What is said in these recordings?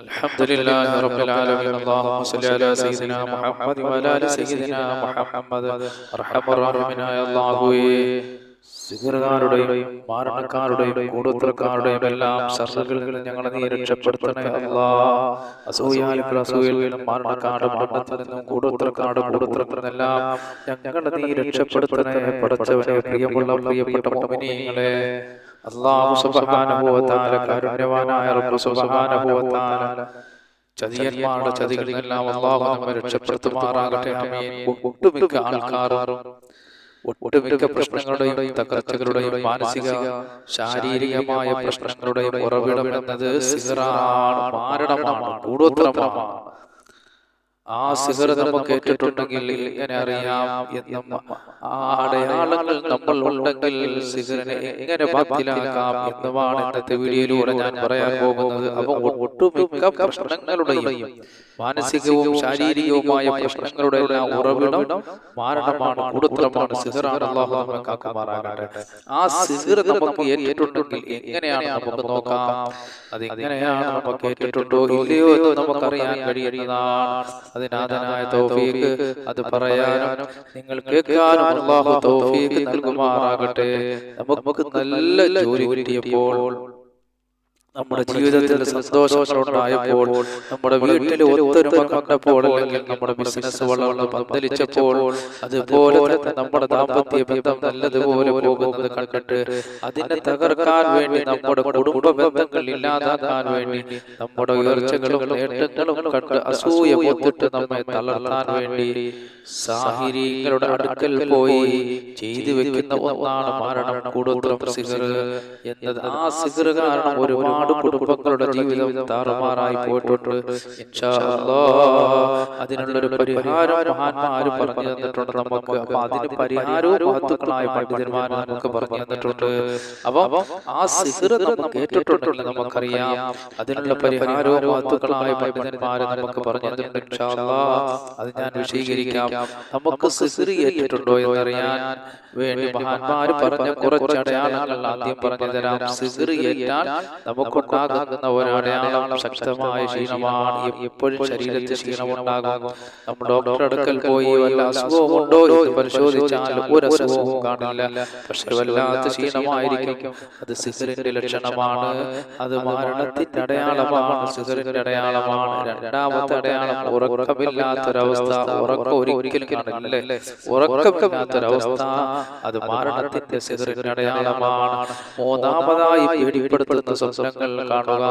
الحمد لله رب العالمين اللهم صل على سيدنا محمد وعلى ال سيدنا محمد അർഹമ റഹീമിനായ അല്ലാഹുവേ സിഗറുകാരുടെയും മാരണക്കാരുടെയും കൂടോത്രക്കാരുടെയും എല്ലാം ശർദ്ധകളിൽ നിന്ന് ഞങ്ങളെ നീ രക്ഷപ്പെടുത്തണേ അല്ലാ അസൂയാലും അസൂയയിൽ നിന്നും മാരണക്കാട് മരണത്തിൽ നിന്നും കൂടോത്രക്കാട് കൂടോത്രത്തിൽ നിന്നെല്ലാം ഞങ്ങളെ നീ രക്ഷപ്പെടുത്തണേ പടച്ചവനെ പ്രിയമുള്ള പ്രിയപ്പെട്ട മോമിനിയങ്ങളെ വ തആല കാരുണ്യവാനായ റബ്ബ് തആല ചതിയന്മാരുടെ ചതികളിൽ നിന്നെല്ലാം അല്ലാഹു നമ്മെ രക്ഷപ്പെടുത്തുമാറാകട്ടെ. ഒട്ടുമിക്ക ആൾക്കാരും ഒട്ടുമിക്ക പ്രശ്നങ്ങളുടെയും തകർച്ചകളുടെയും മാനസിക ശാരീരികമായ പ്രശ്നങ്ങളുടെയും ഉറവിടം എന്നത് സിഹറാണ് മാരണമാണ് കൂടോത്രമാണ് ആ സിഹർ നമുക്ക് ഏറ്റിട്ടുണ്ടെങ്കിൽ എങ്ങനെ അറിയാം എന്നും ആ അടയാളങ്ങൾ നമ്മൾ ഉണ്ടെങ്കിൽ സിഹറിനെ എങ്ങനെ ബാത്തിലാക്കാം എന്നുമാണ് ഇന്നത്തെ വീഡിയോയിലൂടെ ഞാൻ പറയാൻ പോകുന്നത്. അപ്പൊ ഒട്ടുമിക്ക പ്രശ്നങ്ങളുടെയും മാനസികവും ശാരീരികവുമായ പ്രശ്നങ്ങളുടെ എല്ലാം ഉറവിടം മാരണമാണ് കൊടുത്തമാണ് സിഹറാണ് അള്ളാഹു നമ്മെ കാക്കുമാറാകട്ടെ. ആ സിഹർ നമുക്ക് ഏറ്റിട്ടുണ്ടെങ്കിൽ എങ്ങനെയാണ് നമുക്ക് നോക്കാം? അത് എങ്ങനെയാണ് നമുക്ക് ഏറ്റിട്ടുണ്ടോ ഇല്ലയോ എന്ന് നമുക്കറിയാൻ കഴിയുന്നതാണ് അതിനാഥനായ തൗഫീഖ് അത് പറയാനും നിങ്ങൾ കേൾക്കാനും അള്ളാഹു തൗഫീഖ് നൽകുമാറാകട്ടെ. നമുക്ക് നല്ല ജോലി കിട്ടിയപ്പോൾ നമ്മുടെ ജീവിതത്തിൽ സന്തോഷങ്ങളുണ്ടായപ്പോൾ നമ്മുടെ വീട്ടിൽ ഒത്തൊരുമ കണ്ടപ്പോൾ അല്ലെങ്കിൽ നമ്മുടെ ബിസിനസ് വളർന്ന് പന്തലിച്ചപ്പോൾ അതുപോലെ തന്നെ നമ്മുടെ ദാമ്പത്യ ബന്ധം നല്ലതുപോലെ പോകുന്നത് കണ്ടിട്ട് അതിനെ തകർക്കാൻ വേണ്ടി നമ്മുടെ കുടുംബ ബന്ധങ്ങൾ ഇല്ലാതാക്കാൻ വേണ്ടി നമ്മുടെ ഉയർച്ചകളും നേട്ടങ്ങളും കണ്ട് അസൂയ പൊത്തിട്ട് നമ്മെ തളർത്താൻ വേണ്ടി സാഹിര്യങ്ങളുടെ അടുക്കൽ പോയി ചെയ്തു വെക്കുന്ന ഒന്നാണ് മരണം കൂടുതലും സിഗർ എന്നത് ആ സിഗർ കാരണം ഒരുപാട് കുടുംബങ്ങളുടെ ജീവിതം താറുമാറായി പോയിട്ടുണ്ട്. അതിനുള്ളൊരു പരിഹാരം മഹാന്മാര് പറഞ്ഞു തന്നിട്ടുണ്ട് നമുക്ക്. അപ്പൊ അതിന് പരിഹാരവും പണ്ഡിതന്മാർ നമുക്ക് പറഞ്ഞു തന്നിട്ടുണ്ട്. അപ്പൊ ആ സിഗർ നമുക്ക് കേട്ടിട്ടുണ്ടെങ്കിൽ നമുക്കറിയാം. അതിനുള്ള പരിഹാരവും മഹത്വങ്ങളായ പണ്ഡിതന്മാര് നമുക്ക് പറഞ്ഞു തന്നിട്ടുണ്ട്. അത് ഞാൻ വിശദീകരിക്കാം. നമുക്ക് സിഗർ എന്ന് അറിയാൻ വേണ്ടി മഹാന്മാര് പറഞ്ഞ കുറച്ച് അടയാളങ്ങൾ ആദ്യം പറഞ്ഞു തരാം. സിഗർ ഏറ്റാൽ നമുക്കുണ്ടാകുന്ന ഒരടയാളം ശക്തമായ ക്ഷീണമാണ്. എപ്പോഴും ശരീരത്തിൽ ക്ഷീണമുണ്ടാകും. നമ്മൾ ഡോക്ടർ അടുക്കൽ പോയി വല്ല അസുഖവും ഉണ്ടോ എന്ന് പരിശോധിച്ചാൽ ഒരു അസുഖവും കാണില്ല. പക്ഷെ വല്ലാത്ത ക്ഷീണമായിരിക്കും. അത് സിഗരറ്റിന്റെ ലക്ഷണമാണ്. അത് മരണത്തിന്റെ അടയാളമാണ്. സിഗരറ്റിന്റെ അടയാളമാണ്. രണ്ടാമത്തെ അടയാളം ഉറക്കമില്ലാത്തൊരവസ്ഥ. ഉറക്കം ഒരിക്കലും കാണില്ലേ. ഉറക്കമില്ലാത്തൊരവസ്ഥ. അത് മരണത്തിന്റെ സിഗരറ്റിന്റെ അടയാളമാണ്. മൂന്നാമതായി പേടിപ്പെടുത്തുന്ന സ്വപ്നങ്ങൾ. കാണുക.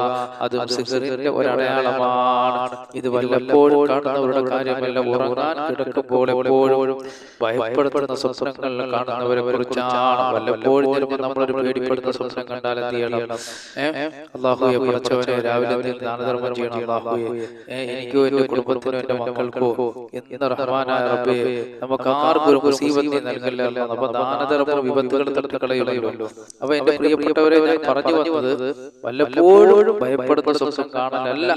അതും സിഗറിന്റെ ഒരടയാളമാണ്. ഇത് വല്ലപ്പോഴും കാണുന്നവരുടെ കാര്യമല്ല. ഉറങ്ങാൻ കിടക്കുമ്പോൾ എപ്പോഴും ഭയപ്പെടുത്തുന്ന സ്വപ്നങ്ങൾ കാണുന്നവരെ കുറിച്ചാണ് വല്ലപ്പോഴും ചിലപ്പോൾ നമ്മളൊരു പേടിപ്പെടുന്ന സ്വപ്നം കണ്ടാൽ എന്ത് ചെയ്യണം? അള്ളാഹുയെ പഠിച്ചവനെ രാവിലെ ദാനധർമ്മം ചെയ്യണം. അള്ളാഹുയെ എനിക്കോ എന്റെ കുടുംബത്തിനോ എന്റെ മക്കൾക്കോ എന്ന് റഹ്മാനായ റബ്ബേ? നമുക്ക് ആർക്കും ഒരു മുസീബത്ത് നൽകില്ലല്ലോ. അപ്പൊ ദാനധർമ്മ വിപത്തുകൾ തടുത്ത് കളയുള്ളൂ അപ്പൊ എന്റെ പ്രിയപ്പെട്ടവരെ പറഞ്ഞു വന്നത് വല്ലപ്പോഴും ഭയപ്പെടുന്ന സ്വപ്നം കാണാനല്ല.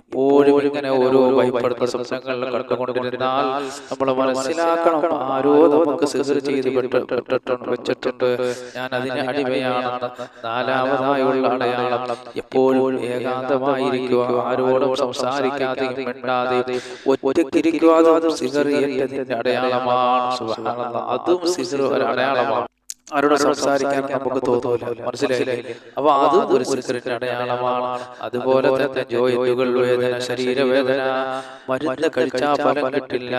എപ്പോഴും ഇങ്ങനെ ഓരോ ഭയപ്പെടുന്ന സ്വപ്നങ്ങളിൽ കണ്ടുകൊണ്ടിരുന്നാൽ നമ്മൾ മനസ്സിലാക്കണം ആരോ നമുക്ക് സിസർ ചെയ്ത് പെട്ടിട്ടുണ്ട്. വെച്ചിട്ടുണ്ട് ഞാൻ അതിന് അടിമയാണ് നാലാമതായുള്ള അടയാളം എപ്പോഴും ഏകാന്തമായിരിക്കുക. ആരോടും സംസാരിക്കാതെയും മിണ്ടാതെ ഒറ്റക്കിരിക്കുക സിസർ അടയാളമാണ്. അതും സിസർ ഒരു അടയാളമാണ്. ആരോട് സംസാരിക്കാൻ നമുക്ക് തോന്നൂല. മനസ്സിലായില്ലേ? അപ്പൊ അത് ഒരു സിഗരറ്റ് അടയാളമാണ്. അതുപോലെ തന്നെ ജോയിന്റുകൾ വേദന ശരീരവേദന മരുന്ന് കഴിച്ചാൽ ഫലം കിട്ടില്ല.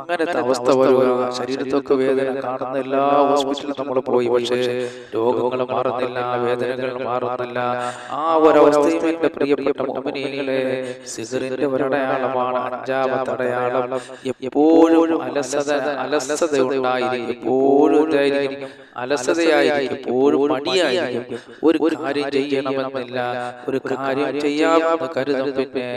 അങ്ങനത്തെ അവസ്ഥ വരുക ശരീരത്തൊക്കെ വേദന കാണുന്ന എല്ലാ ഹോസ്പിറ്റലിലും നമ്മൾ പോയി. പക്ഷേ രോഗങ്ങൾ മാറുന്നില്ല വേദനകൾ മാറുന്നില്ല. ആ ഒരവസ്ഥയും എന്റെ പ്രിയപ്പെട്ട മോമിനികളെ സിഗറിന്റെ ഒരടയാളമാണ് അഞ്ചാമത്തെ അടയാളം. എപ്പോഴും അലസത അലസത ഉണ്ടായിരിക്കും എപ്പോഴും ഇതായിരിക്കും. അലസതയായിരിക്കും. എപ്പോഴും മടിയായിരിക്കും. ഒരു കാര്യം ചെയ്യണമെന്നില്ല. ഒരു കാര്യം ചെയ്യാമെന്ന് കരുതും. പിന്നെ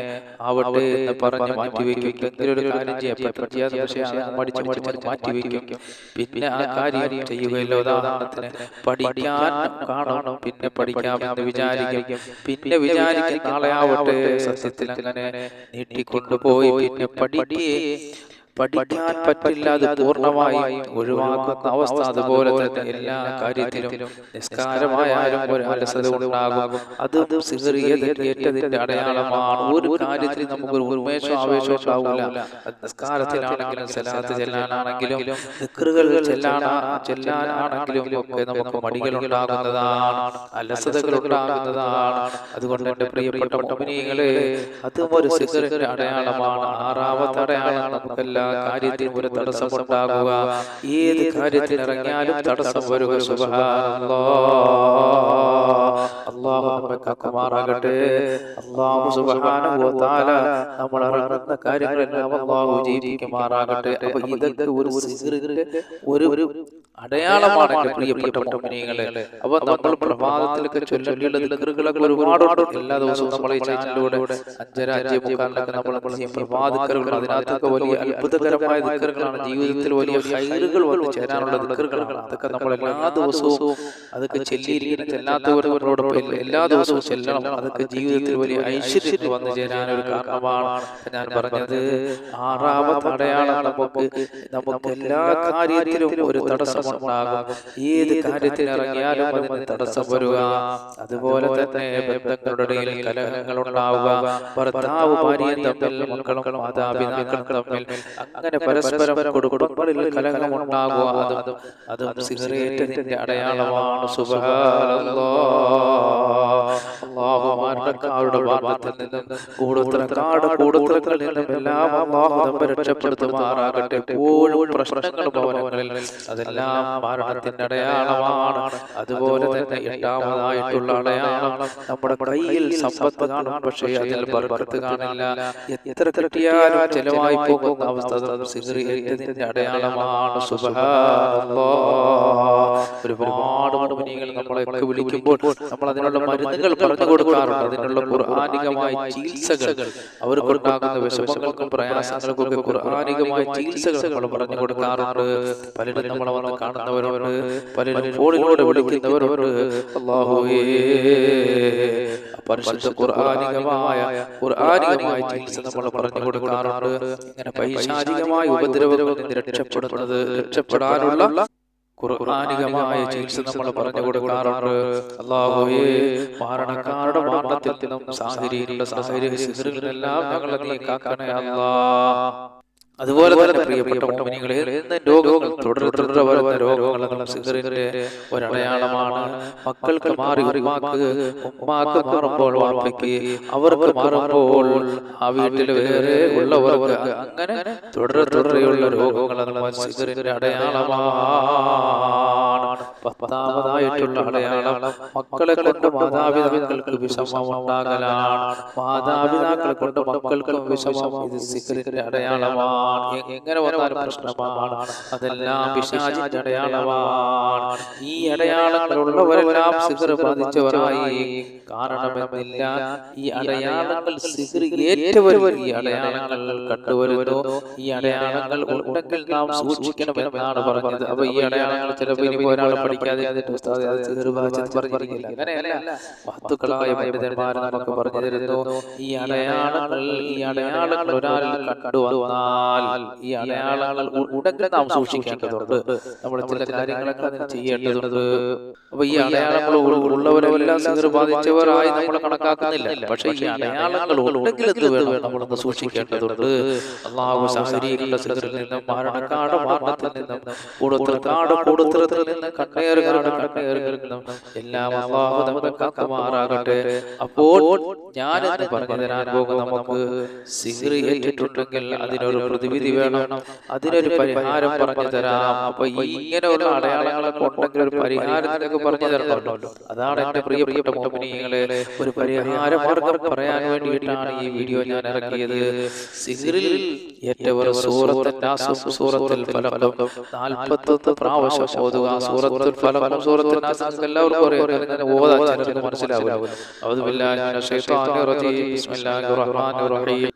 അവിടെ പറഞ്ഞ് മാറ്റിവെക്കും. എന്തെങ്കിലും ഒരു കാര്യം ചെയ്യാൻ പക്ഷേ മടിച്ച് മടിച്ച് മാറ്റി വെക്കും പിന്നെ ആ കാര്യം ചെയ്യുകയല്ലോ ഉദാഹരണത്തിന് പഠിക്കാൻ കാണണം പിന്നെ പഠിക്കാം എന്ന് വിചാരിക്കും. പിന്നെ വിചാരിക്കും നാളെ ആവട്ടെ സത്യത്തിൽ അങ്ങനെ നീട്ടിക്കൊണ്ടുപോയി പിന്നെ പഠിക്കേ പഠിക്കാൻ പറ്റില്ലാതെ പൂർണമായി ഒഴിവാക്കുന്ന അവസ്ഥ അതുപോലെ തന്നെ എല്ലാ കാര്യത്തിലും നിസ്കാരമായാലും ഒരു അലസത ഉണ്ടാകും. അത് സിഹറിയതിന്റെ അടയാളമാണ്. ഒരു കാര്യത്തിൽ നമുക്ക് ഒരു ഉന്മേഷം ആവേശം ഉണ്ടാവില്ല. നിസ്കാരത്തിലാണെങ്കിലും സലാത്ത് ചെല്ലാനാണെങ്കിലും ദിക്റുകൾ ചെല്ലാനാ ചെല്ലാനാണെങ്കിലും ഒക്കെ നമുക്ക് മടികൾ ഉണ്ടാകുന്നതാണ് അലസതകൾ ഉണ്ടാകുന്നതാണ് അതുകൊണ്ട് എന്റെ പ്രിയപ്പെട്ട മുമിനികളെ അതും ഒരു സിഹറിന്റെ അടയാളമാണ്. ആറാമത്തെ അടയാളമാണ് നമുക്ക് എല്ലാ കാര്യത്തിനും ഒരു തടസ്സമുണ്ടാകുക ഏത് കാര്യത്തിന് ഇറങ്ങിയാലും തടസ്സം വരിക. സുബ്ഹാനല്ലാഹ് അള്ളാഹു വ നമ്മൾ ഇറങ്ങുന്ന കാര്യങ്ങളെല്ലാം അള്ളാഹു ജീവിക്കുമാറാകട്ടെ അപ്പൊ ഇതൊക്കെ ഒരു ഒരു അടയാളമാണ് പ്രിയപ്പെട്ട മുഅ്മിനീങ്ങളെ അപ്പൊ നമ്മൾ പ്രഭാതത്തിലൊക്കെ ചൊല്ലിയുള്ള ദിക്റുകളൊക്കെ ഒരുപാടുണ്ട്. എല്ലാ ദിവസവും നമ്മൾ ഈ ചാനലിലൂടെ അഞ്ചര അഞ്ചേ മുക്കാലിലൊക്കെ നമ്മൾ പ്രഭാതക്കറുകൾ അതിനകത്തൊക്കെ വലിയ അത്ഭുതകരമായ ദിക്കറുകളാണ് ജീവിതത്തിൽ വലിയ ഹൈറുകൾ വന്ന് ചേരാനുള്ള ദിക്കറുകളാണ്. അതൊക്കെ നമ്മൾ എല്ലാ ദിവസവും അതൊക്കെ ചെല്ലിയിരിക്കുന്ന ചെല്ലാത്തവരോടൊപ്പം എല്ലാ ദിവസവും ചെല്ലണം. അതൊക്കെ ജീവിതത്തിൽ വലിയ ഐശ്വര്യത്തിൽ വന്നു ചേരാൻ ഒരു കാരണമാണ് ഞാൻ പറഞ്ഞത് ആറാമത്തെ അടയാളം നമുക്ക് നമുക്ക് എല്ലാ കാര്യത്തിലും ഒരു തടസ്സമുണ്ടാകും ഏത് കാര്യത്തിൽ ഇറങ്ങിയാലും അതിന് തടസ്സം വരിക. അതുപോലെ തന്നെ ബന്ധങ്ങളുടെ ഇടയിൽ കലഹങ്ങൾ ഉണ്ടാവുക. ഭർത്താവ് ഭാര്യയും തമ്മിൽ മക്കളും മാതാപിതാക്കളും തമ്മിൽ അങ്ങനെ പരസ്പരം കുടുംബങ്ങളിൽ കലഹം ഉണ്ടാകുക അതും അതും അടയാളമാണ്. അള്ളാഹു മരണക്കാരുടെ ഭാഗത്തിൽ നിന്നും കൂടുതലക്കാട് കൂടുതലങ്ങളിൽ നിന്നും എല്ലാം അള്ളാഹു രക്ഷപ്പെടുത്തുമാറാകട്ടെ എപ്പോഴും പ്രശ്നങ്ങൾ ഭവനങ്ങളിൽ അതെല്ലാം മരണത്തിന്റെ അടയാളമാണ്. അതുപോലെ തന്നെ എട്ടാമതായിട്ടുള്ള അടയാളം നമ്മുടെ കയ്യിൽ സമ്പത്ത് കാണും. പക്ഷേ അതിൽ ബർക്കത്ത് കാണില്ല. എത്ര കിട്ടിയാലും ചെലവായി പോകുന്ന അവസ്ഥ സിഗരേറ്റതിന്റെ അടയാളമാണ്. ഒരുപാട് മുനികൾ നമ്മളെ വിളിക്കുമ്പോൾ നമ്മൾ അതിനുള്ള മരുന്നുകൾ പറഞ്ഞു കൊടുക്കാറുണ്ട്. അതിനുള്ള ഖുർആാനികമായ ചികിത്സകൾ അവർക്കുണ്ടാകുന്ന വിഷമങ്ങൾക്കും പ്രയാസങ്ങൾക്കും ഒക്കെ ഖുർആാനികമായ ചികിത്സകൾ നമ്മൾ പറഞ്ഞു കൊടുക്കാറുണ്ട്. പലരും നമ്മളെ വന്ന് കാണുന്നവരോട് പലരും ഫോണിലൂടെ വിളിക്കുന്നവരോട് അള്ളാഹുവേ. പരിശുദ്ധ ഖുർആാനികമായ ഖുർആാനികമായ ചികിത്സ നമ്മൾ പറഞ്ഞു കൊടുക്കാറുണ്ട്. ഇങ്ങനെ പൈശാചികമായ ഉപദ്രവങ്ങളിൽ രക്ഷപ്പെടുന്നത് രക്ഷപ്പെടാനുള്ള ഖുർആാനികമായ ചികിത്സ നമ്മൾ പറഞ്ഞു കൊടുക്കാറുണ്ട്. അള്ളാഹുവേ മരണക്കാരുടെ മരണത്തിൽ നിന്നും സാഹചര്യങ്ങളുടെ സാഹചര്യങ്ങളെല്ലാം ഞങ്ങളെ നീ കാക്കണേ അല്ലാ അതുപോലെ തന്നെ പ്രിയപ്പെട്ട മോമിനികളെ രോഗങ്ങൾ തുടരെ തുടരെ വരുന്ന രോഗങ്ങൾ സിഗറിന്റെ ഒരടയാളമാണ്. മക്കൾക്ക് മാറി ഉമ്മാക്ക് ഉമ്മാക്ക് മാറുമ്പോൾ വാപ്പയ്ക്ക് അവർക്ക് മാറുമ്പോൾ ആ വീട്ടിൽ വേറെ ഉള്ളവർക്ക് അങ്ങനെ തുടരെ തുടരെയുള്ള രോഗങ്ങൾ സിഗറിന്റെ അടയാളമാണ് പത്താമതായിട്ടുള്ള അടയാളം മക്കളെ കൊണ്ട് മാതാപിതാക്കൾക്ക് വിഷമം ഉണ്ടാകലാണ് മാതാപിതാക്കളെ കൊണ്ട് മക്കൾക്ക് വിഷമം ഇത് സിഗറിന്റെ അടയാളമാണ്. എങ്ങനെ വന്നാലും പ്രശ്നമാണ്. അതെല്ലാം പിശാചിന്റെ അടയാളമാണ്. ഈ അടയാളങ്ങളുള്ളവരെല്ലാം സിഗർ ബാധിച്ചവരായി. കാരണമെന്നില്ല. ഈ അടയാളങ്ങൾ സിഗർ ഏറ്റവരും ഈ അടയാളങ്ങൾ കണ്ടുവരുന്നു. ഈ അടയാളങ്ങൾ ഉണ്ടെങ്കിൽ നാം സൂക്ഷിക്കണമെന്നാണ് പറഞ്ഞത്. അപ്പൊ ഈ അടയാളങ്ങൾ ചിലപ്പോൾ ഇനി ഒരാൾ പഠിക്കാതെ പറഞ്ഞിരിക്കില്ല? അങ്ങനെയല്ല വസ്തുക്കളായ പണ്ഡിതന്മാർ നമുക്ക് പറഞ്ഞു തരുന്നു ഈ അടയാളങ്ങൾ ഈ അടയാളങ്ങൾ ഒരാളിൽ കണ്ടുവന്നാൽ ഈ അടയാളങ്ങൾ ഉടനെ നാം സൂക്ഷിക്കേണ്ടതുണ്ട് നമ്മൾ ചില കാര്യങ്ങളൊക്കെ അതിന് ചെയ്യേണ്ടതുണ്ട്. അപ്പൊ ഈ അടയാളങ്ങൾ ഉള്ളവരെല്ലാം സിഗർ ബാധിച്ചവരായി നമ്മൾ കണക്കാക്കുന്നില്ല. പക്ഷേ ഈ അടയാളങ്ങൾ ഉണ്ടെങ്കിൽ വേണം നമ്മളൊന്ന് സൂക്ഷിക്കേണ്ടതുണ്ട്? അള്ളാഹു സാഹചര്യങ്ങളുടെ സിഗറിൽ നിന്നും മരണക്കാട് മരണത്തിൽ നിന്നും കൊടുത്തക്കാട് കൊടുത്തത്തിൽ നിന്നും നിന്നും എല്ലാം അള്ളാഹു നമ്മെ കാക്കുമാറാകട്ടെ അപ്പോൾ ഞാൻ എന്ന് പറഞ്ഞു തരാൻ പോകും നമുക്ക് സിഗർ ഏറ്റിട്ടുണ്ടെങ്കിൽ അതിനൊരു പ്രതിവിധി വേണം അതിനൊരു പരിഹാരം പറഞ്ഞു തരാം അപ്പൊ ഒരു അടയാളങ്ങളൊക്കെ ഉണ്ടെങ്കിൽ ഒരു പരിഹാരത്തിനൊക്കെ പറഞ്ഞു തരണമല്ലോ അതാണ് എന്റെ പ്രിയപ്പെട്ട മോഹിനികളെ ഒരു പരിഹാര മാർഗം പറയാൻ വേണ്ടിയിട്ടാണ് ഈ വീഡിയോ ഞാൻ ഇറക്കിയത് സിഗറിൽ ഏറ്റവും സൂറത്തിൽ ഫലം നാൽപ്പത്തൊന്ന് പ്രാവശ്യം ഓതുക സൂറത്തുൽ ഫലം സൂറത്തുൽ നാസ് എല്ലാവർക്കും അറിയാം ഓതാൻ ചിലർക്ക് മനസ്സിലാവില്ല ഔദു ബില്ലാഹി മിനശ് ശൈത്വാനിർ റജീം. ബിസ്മില്ലാഹിർ റഹ്മാനിർ റഹീം.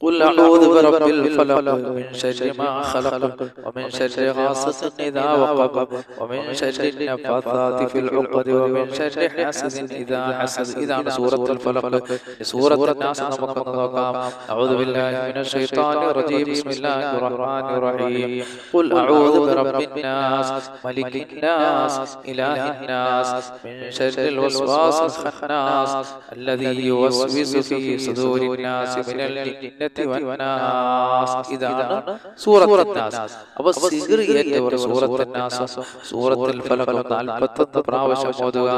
قل أعوذ برب الفلق من شر ما خلق ومن شر غاسق إذا وقب ومن شر النفاثات في العقد ومن شر حاسد إذا حسد إذا سورة الفلق سورة الناس نمك نظام أعوذ بالله من الشيطان الرجيم بسم الله الرحمن الرحيم قل أعوذ برب الناس ملك الناس إله الناس من شر الوسواس الخناس الذي يوسوس في صدور الناس من الجنة ജിന്നത്തി സൂറത്തുന്നാസ് അപ്പൊ സിഗർ സൂറത്തുന്നാസ് സൂറത്തിൽ ഫലകം നാൽപ്പത്തൊന്ന് പ്രാവശ്യം ഓതുക.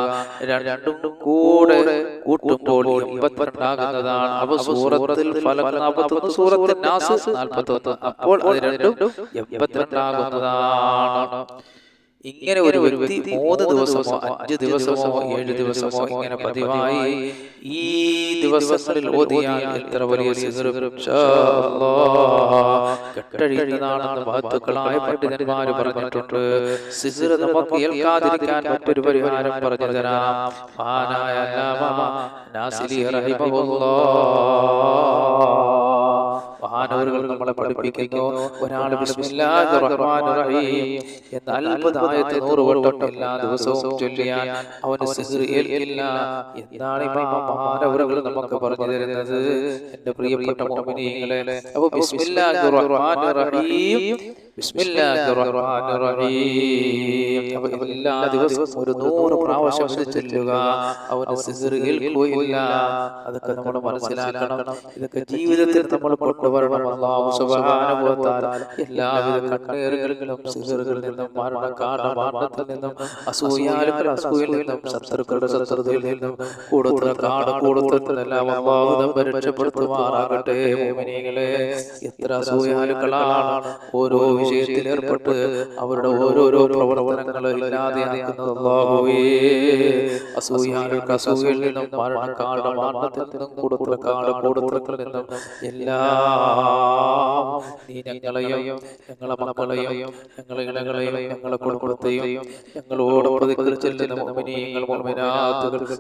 രണ്ടും കൂടെ കൂട്ടുമ്പോൾ എൺപത്തിരണ്ടാകുന്നതാണ്. അപ്പൊ സൂറത്തിൽ ഫലകം നാൽപ്പത്തൊന്ന് സൂറത്തുന്നാസ് നാൽപ്പത്തൊന്ന്. അപ്പോൾ അത് രണ്ടും എൺപത്തിരണ്ടാകുന്നതാണ്. ഇങ്ങനെ ഒരു വ്യക്തി മൂന്ന് ദിവസമോ അഞ്ച് ദിവസമോ ഏഴ് ദിവസമോ ഇങ്ങനെ പതിവായി ഈ ദിവസങ്ങളിൽ ഓതിയാൽ എത്ര വലിയ കെട്ടഴിയുന്നതാണെന്ന് മഹത്തുക്കളായ പണ്ഡിതന്മാര് പറഞ്ഞിട്ടുണ്ട്. സിഗർ നമുക്ക് ഏൽക്കാതിരിക്കാൻ മറ്റൊരു പരിഹാരം പറഞ്ഞു തരാം മഹാനായ അല്ലാമ നാസിരി റഹിമഹുല്ലാഹ് മഹാനവറുകൾ നമ്മളെ പഠിപ്പിക്കുന്നു. ഒരാൾ എന്ന നൂറ് വട്ടം എല്ലാ ദിവസവും ചൊല്ലിയാൽ അവന് സിഹ്ർ ഏൽക്കില്ല. എന്നാണ് ഇമാം മഹാനവറുകൾ നമുക്ക് പറഞ്ഞു തരുന്നത്? എന്റെ പ്രിയപ്പെട്ട എല്ലാ ദിവസവും ഒരു നൂറ് പ്രാവശ്യം ചൊല്ലുക. അവന് സിഹ്ർ ഏൽക്കുകയില്ല. അതൊക്കെ നമ്മൾ മനസ്സിലാക്കണം. ഇതൊക്കെ ജീവിതത്തിൽ നമ്മൾ കൊണ്ടുവരണം. സുബ്ഹാനഹു വ തആല എല്ലാവിധ കണ്ണേറുകളിലും സിഹറുകളിൽ നിന്നും നിന്നും അസൂയയിൽ നിന്നും ശത്രുക്കളുടെ ശത്രുതയിൽ നിന്നും കൂടുതൽ കാട് കൂടുതൽ എല്ലാം അല്ലാഹു നമ്മെ രക്ഷപ്പെടുത്തുമാറാകട്ടെ മോമിനികളെ എത്ര അസൂയാലുക്കളാണ് ഓരോ വിഷയത്തിൽ ഏർപ്പെട്ട് അവരുടെ ഓരോരോ പ്രവർത്തനങ്ങൾ ഇല്ലാതെയാക്കുന്നത് അല്ലാഹുവേ അസൂയാലുക്കൾ അസൂയയിൽ നിന്നും നിന്നും കൂടുതൽ കാട് കൂടുതൽ നിന്നും എല്ലാം നീ ഞങ്ങളെയും ഞങ്ങളെ മക്കളെയും ഞങ്ങളെ ഇണകളെയും ഞങ്ങളെ കുടുംബത്തെയും ഞങ്ങളോട്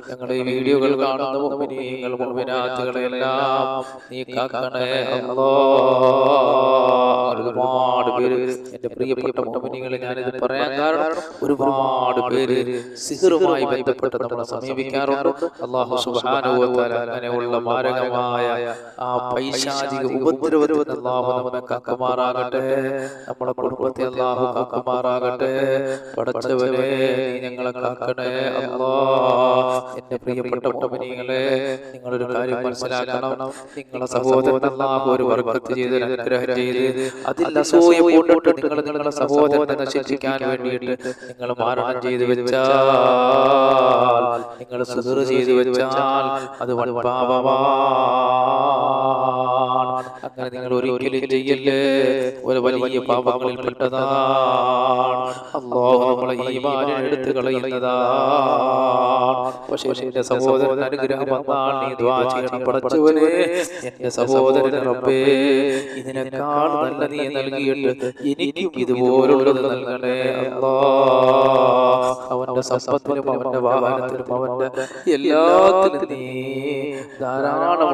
ഞങ്ങളുടെ ഈ വീഡിയോകൾ കാണുന്ന മുഅ്മിനീങ്ങൾ മുഅ്മിനാത്തുകളെല്ലാം നീ കാക്കണേ അല്ലാ ഒരുപാട് പേര് എന്റെ പ്രിയപ്പെട്ട മുഅ്മിനീങ്ങളെ ഞാനിത് പറയാൻ കാരണം ഒരുപാട് പേര് സിഹറുമായി ബന്ധപ്പെട്ട് നമ്മളെ സമീപിക്കാറുണ്ട്. വ തആല അങ്ങനെയുള്ള മാരകമായ ആ പൈശാചിക ഉപദ്രവത്തിൽ അല്ലാഹു നമ്മെ കാക്കുമാറാകട്ടെ. നമ്മുടെ കുടുംബത്തെ അല്ലാഹു കാക്കുമാറാകട്ടെ. പടച്ചവരെ ഞങ്ങളെ കാക്കണേ അല്ലാ എന്റെ പ്രിയപ്പെട്ട മുഅ്മിനീങ്ങളെ നിങ്ങളൊരു കാര്യം മനസ്സിലാക്കണം. നിങ്ങളെ സഹോദരൻ അല്ലാഹു ഒരു വർക്കത്ത് ചെയ്ത് അനുഗ്രഹം ചെയ്ത് അതിൽ അസൂയ പൂണ്ടിട്ട് നിങ്ങൾ നിങ്ങളുടെ സഹോദരനെ നശിപ്പിക്കാൻ വേണ്ടിയിട്ട് നിങ്ങൾ മാരണം ചെയ്ത് വെച്ചാൽ നിങ്ങൾ സുഹൃ ചെയ്ത് വെച്ചാൽ അത് വൻ പാപമാണ് അങ്ങനെ നിങ്ങൾ ഒരിക്കലും ചെയ്യല്ലേ. ഒരു വലിയ പാപങ്ങളിൽ പെട്ടതാണ്. അള്ളാഹു നമ്മളെ ഈമാനെ എടുത്തു കളയുന്നതാണ്. പക്ഷേ എന്റെ സഹോദരൻ അനുഗ്രഹം വന്നാൽ നീ ദ്വാ ചെയ്യണം പടച്ചവനെ എന്റെ സഹോദരൻ റബ്ബേ ഇതിനേക്കാൾ നല്ല നീ നൽകിയിട്ട് എനിക്കും ഇതുപോലുള്ളത് നൽകണേ അല്ലാ. അവന്റെ സമ്പത്തിനും അവന്റെ വാഹനത്തിനും അവന്റെ എല്ലാത്തിനും നീ ധാരാളം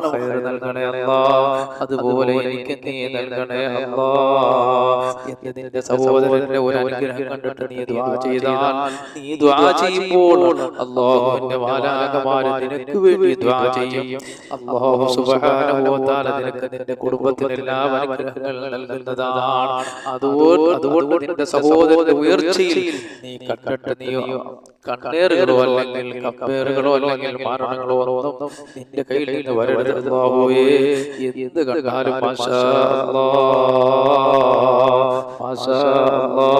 നൽകണേ അല്ലാ. അതുപോലെ എനിക്ക് നീ നൽകണേ അല്ലാ. നിന്റെ സഹോദരന്റെ ഒരു അനുഗ്രഹം കണ്ടിട്ട് നീ ദ്വാ ചെയ്താൽ നീ ദ്വാ ചെയ്യുമ്പോൾ അള്ളാഹുവിന്റെ വാലാകമാര് നിനക്ക് വേണ്ടി ദ്വാ ചെയ്യും. സുബ്ഹാനഹു വ നിനക്ക് നിന്റെ കുടുംബത്തിന് എല്ലാ അനുഗ്രഹങ്ങൾ നൽകുന്നതാണ്. അതുകൊണ്ട് അതുകൊണ്ട് നിന്റെ സഹോദരന്റെ ഉയർച്ചയിൽ നീ കണ്ടിട്ട് നീ കണ്ണേറുകളോ അല്ലെങ്കിൽ കപ്പേറുകളോ അല്ലെങ്കിൽ മരണങ്ങളോ ഒന്നും നിന്റെ കയ്യിൽ നിന്ന് വരരുത് അല്ലാഹുവേ. എന്ത് കണ്ടാലും മാഷാ അല്ലാഹ്. മാഷാ അല്ലാഹ്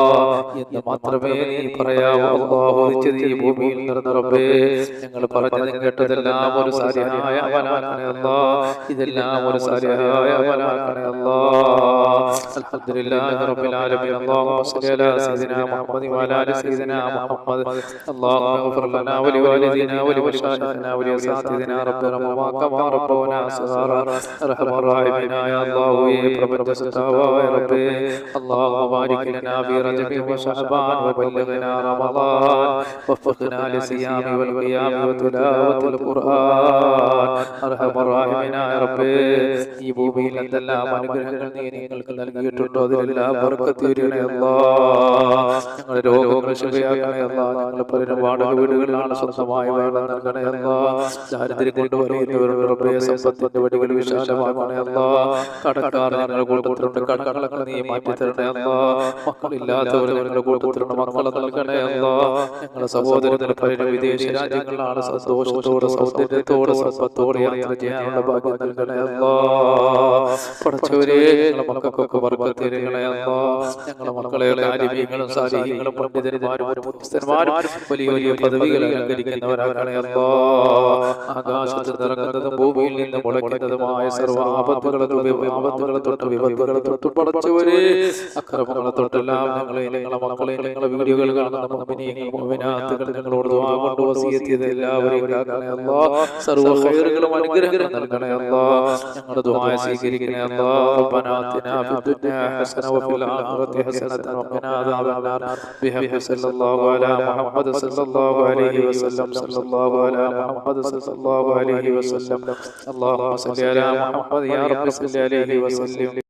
എന്ന് മാത്രമേ നീ പറയാവൂ അല്ലാഹു നിശ്ചിത ഈ ഭൂമിയിൽ നിറഞ്ഞ റബ്ബേ ഞങ്ങൾ പറഞ്ഞത് കേട്ടതെല്ലാം ഒരു സാരിയായ അമലാക്കണേ അല്ലാ ഇതെല്ലാം ഒരു സാരിയായ അമലാക്കണേ അല്ലാ അൽഹംദുലില്ലാഹി റബ്ബിൽ ആലമീൻ അല്ലാഹുമ്മ സ്വല്ലി അലാ സയ്യിദിനാ മുഹമ്മദ് വഅലാ ആലി സയ്യിദിനാ മുഹമ്മദ് اللهم اغفر لنا ولوالدينا ولمشايخنا ولأساتذتنا ربنا وما كما ربونا صغارا ارحم الراحمين يا الله പ്രപഞ്ച സത്താവായ റബ്ബേ اللهم بارك لنا في رجب شعبان وبلغنا رمضان وفقنا للصيام والقيام وتلاوة القرآن أرحم الراحمين يا ربي ഈ ഭൂമിയിൽ എന്തെല്ലാം അനുഗ്രഹങ്ങൾ നീ ഞങ്ങൾക്ക് നൽകിയിട്ടുണ്ടോ? അതിലെല്ലാം വർക്കത്തീരണേ അല്ലാ. ഞങ്ങളുടെ രോഗങ്ങൾ ശരിയാക്കണേ അല്ലാ. ഞങ്ങൾ പലരും വാടക വീടുകളിലാണ് സ്വന്തമായി വേണം നൽകണേ അല്ലാ. ദാരിദ്ര്യം കൊണ്ട് വരയുന്നവരുടെ റബ്ബേ സമ്പത്തിന്റെ വടികൾ വിശാലമാക്കണേ അല്ലാ. കടക്കാർ ഞങ്ങളുടെ കൂട്ടത്തിലുണ്ട്. കടകളൊക്കെ നീ മാറ്റി തരണേ അല്ലാ. മക്കളില്ലാത്തവർ ഞങ്ങളുടെ കൂട്ടത്തിലുള്ള മക്കളെ നൽകണേ ഞങ്ങളുടെ സഹോദരത്തിന് പലരും വിദേശ രാജ്യങ്ങളിലാണ് സന്തോഷത്തോടെ സൗന്ദര്യത്തോടെ സമ്പത്തോടെ യാത്ര ചെയ്യാനുള്ള ഭാഗ്യം നൽകണേ പഠിച്ചവരെ ഞങ്ങളുടെ മക്കൾക്കൊക്കെ വർഗത്തിരുകളെ ഞങ്ങളുടെ മക്കളെ കാര്യങ്ങളും സാരീകളും പണ്ഡിതന്മാരും പുസ്തകന്മാരും വലിയ വലിയ പദവികൾ അലങ്കരിക്കുന്നവരാകണേ ആകാശത്ത് നിറങ്ങുന്നതും ഭൂമിയിൽ നിന്ന് മുളയ്ക്കുന്നതുമായ സർവ ആപത്തുകളെ ആപത്തുകളെ തൊട്ട് വിപത്തുകളെ തൊട്ട് പഠിച്ചവരെ അക്രമങ്ങളെ തൊട്ടെല്ലാം ഞങ്ങളെ നിങ്ങളെ മക്കളെ നിങ്ങളെ വീഡിയോകൾ കാണുന്ന മുഅ്മിനീങ്ങൾ മുഅ്മിനാത്തുകൾ ഞങ്ങളോട് ദുആ കൊണ്ട് വസിയത്ത് ചെയ്ത എല്ലാവരെയും കാക്കണേ അല്ലാ സർവ്വ ഖൈറുകളും അനുഗ്രഹങ്ങളും നൽകണേ അല്ലാ ഞങ്ങളുടെ ദുആ സ്വീകരിക്കണേ അല്ലാ ربنا آتنا في الدنيا حسنة وفي الآخرة حسنة وقنا عذاب النار بحق صلى الله على محمد صلى الله عليه وسلم صلى الله على محمد صلى الله عليه وسلم اللهم صل على محمد يا رب صل عليه وسلم